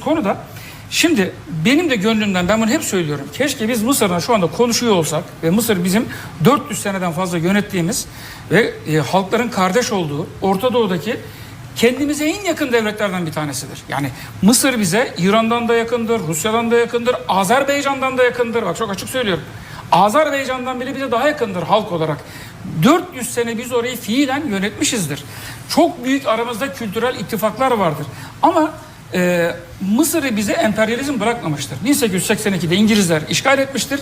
konuda şimdi benim de gönlümden ben bunu hep söylüyorum. Keşke biz Mısır'la şu anda konuşuyor olsak ve Mısır bizim 400 seneden fazla yönettiğimiz ve e, halkların kardeş olduğu Orta Doğu'daki kendimize en yakın devletlerden bir tanesidir. Yani Mısır bize İran'dan da yakındır, Rusya'dan da yakındır, Azerbaycan'dan da yakındır. Bak çok açık söylüyorum. Azerbaycan'dan bile bize daha yakındır halk olarak. 400 sene biz orayı fiilen yönetmişizdir. Çok büyük aramızda kültürel ittifaklar vardır. Ama e, Mısır'ı bize emperyalizm bırakmamıştır. 1882'de İngilizler işgal etmiştir.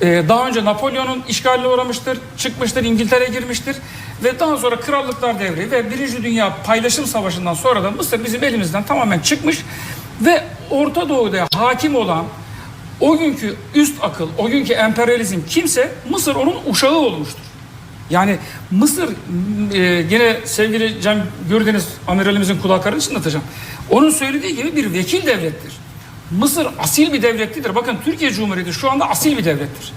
E, daha önce Napolyon'un işgaline uğramıştır, çıkmıştır, İngiltere girmiştir. Ve daha sonra krallıklar devri ve Birinci Dünya Paylaşım Savaşı'ndan sonra da Mısır bizim elimizden tamamen çıkmış. Ve Orta Doğu'da hakim olan o günkü üst akıl, o günkü emperyalizm kimse Mısır onun uşağı olmuştur. Yani Mısır e, gene sevgili Cem Gürdeniz amiralimizin kulaklarını çınlatacağım. Onun söylediği gibi bir vekil devlettir. Mısır asil bir devletlidir. Bakın Türkiye Cumhuriyeti şu anda asil bir devlettir.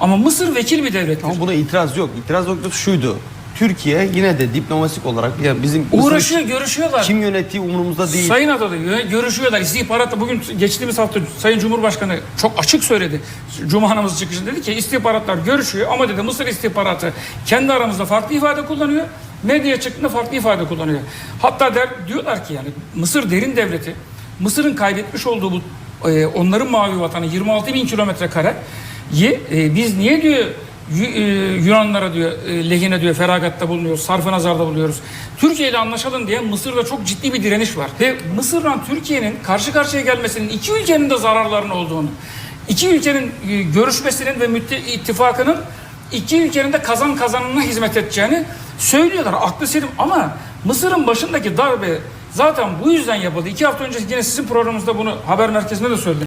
Ama Mısır vekil bir devlettir. Ama buna itiraz yok. İtiraz noktası şuydu. Türkiye yine de diplomatik olarak ya bizim Uğraşıyor, görüşüyorlar. kim yönettiği umurumuzda değil. Sayın Adalı görüşüyorlar. İstihbaratta bugün geçtiğimiz hafta Sayın Cumhurbaşkanı çok açık söyledi. Cuma namazı çıkışında dedi ki istihbaratlar görüşüyor ama dedi Mısır istihbaratı kendi aramızda farklı ifade kullanıyor. Medyaya çıktığında farklı ifade kullanıyor. Hatta der, diyorlar ki yani Mısır derin devleti Mısır'ın kaybetmiş olduğu bu e, onların mavi vatanı 26 bin kilometre kare e, biz niye diyor e, Yunanlara diyor e, lehine diyor feragatta bulunuyoruz, sarfı nazarda buluyoruz. Türkiye ile anlaşalım diye Mısır'da çok ciddi bir direniş var. Ve Mısır'la Türkiye'nin karşı karşıya gelmesinin iki ülkenin de zararlarının olduğunu, iki ülkenin e, görüşmesinin ve ittifakının iki ülkenin de kazan kazanına hizmet edeceğini söylüyorlar. Aklı selim ama Mısır'ın başındaki darbe zaten bu yüzden yapıldı. İki hafta önce yine sizin programınızda bunu haber merkezinde de söyledim.